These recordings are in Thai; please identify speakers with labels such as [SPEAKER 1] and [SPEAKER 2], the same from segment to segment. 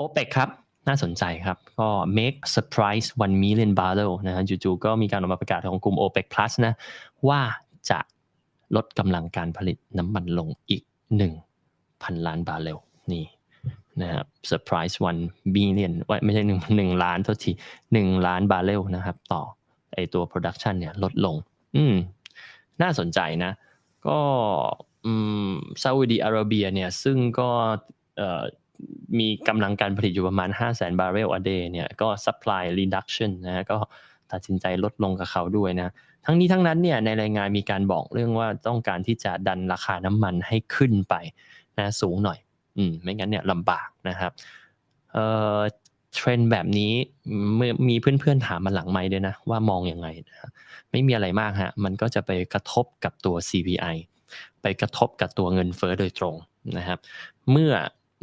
[SPEAKER 1] OPEC ครับ น่าสนใจครับ ก็ make surprise 1 million barrel นะฮะจู่ๆก็มีการออกมาประกาศของกลุ่ม OPEC plus นะ ว่าจะลดกำลังการผลิตน้ำมันลงอีก 1,000 ล้านบาร์เรลนี่นะครับ surprise 1 billion ไม่ใช่1 1ล้านโทษที1 ล้านบาร์เรลนะครับ ต่อไอตัว production เนี่ยลดลง อืม น่าสนใจนะ ก็ซาอุดีอาระเบียเนี่ย ซึ่งก็เอ่อ มีกำลังการผลิตอยู่ประมาณ 5 0 0 0 0 0 บาร์เรล a day เนี่ยก็ supply reduction นะฮะก็ตัดสินใจลดลงกับเขาด้วยนะ ทั้งนี้ทั้งนั้นเนี่ยในรายงานมีการบอกเรื่องว่าต้องการที่จะดันราคาน้ำมันให้ขึ้นไปนะสูงหน่อย อืมไม่งั้นเนี่ยลำบากนะครับเอ่อเทรนด์แบบนี้เมื่อมีเพื่อนๆถามมาหลังไมค์ด้วยนะ ว่ามองยังไงนะไม่มีอะไรมากฮะ มันก็จะไปกระทบกับตัว CPI ไปกระทบกับตัวเงินเฟ้อโดยตรงนะครับ เมื่อ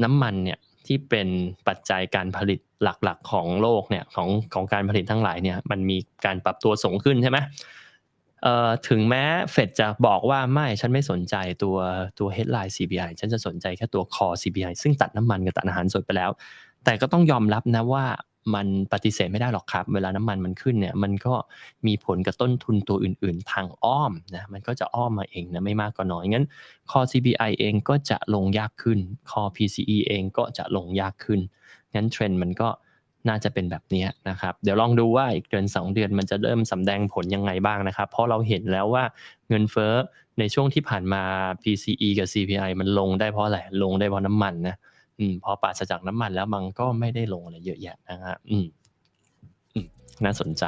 [SPEAKER 1] น้ำมันเนี่ยที่เป็นปัจจัยการผลิตหลักๆของโลกเนี่ยของของการผลิตทั้งหลายเนี่ยมันมีการปรับตัวสูงขึ้นใช่ไหมเอ่อถึงแม้เฟดจะบอกว่าไม่ฉันไม่สนใจตัวตัว headline CPI ฉันจะสนใจแค่ตัว core CPI ซึ่งตัดน้ำมันกับตัดอาหารสดไปแล้ว แต่ก็ต้องยอมรับนะว่า มันปฏิเสธไม่ได้หรอกครับ เวลาน้ำมันมันขึ้นเนี่ยมันก็มีผลกับต้นทุนตัวอื่น ๆ ทางอ้อมนะมันก็จะอ้อมมาเองนะไม่มากก็น้อยงั้น core CPI เองก็จะลงยากขึ้น core PCE เองก็จะลงยากขึ้นงั้นเทรนด์มันก็น่าจะเป็นแบบนี้นะครับ เดี๋ยวลองดูว่าอีกเดือน 2 เดือนมันจะเริ่มสำแดงผลยังไงบ้างนะครับ เพราะเราเห็นแล้วว่าเงินเฟ้อในช่วงที่ผ่านมา PCE กับ CPI มันลงได้เพราะอะไรลงได้เพราะน้ำมันนะ อืมพอปราศจากน้ำมันแล้วมันก็ไม่ได้ลงอะไรเยอะแยะนะฮะอืมน่าสนใจ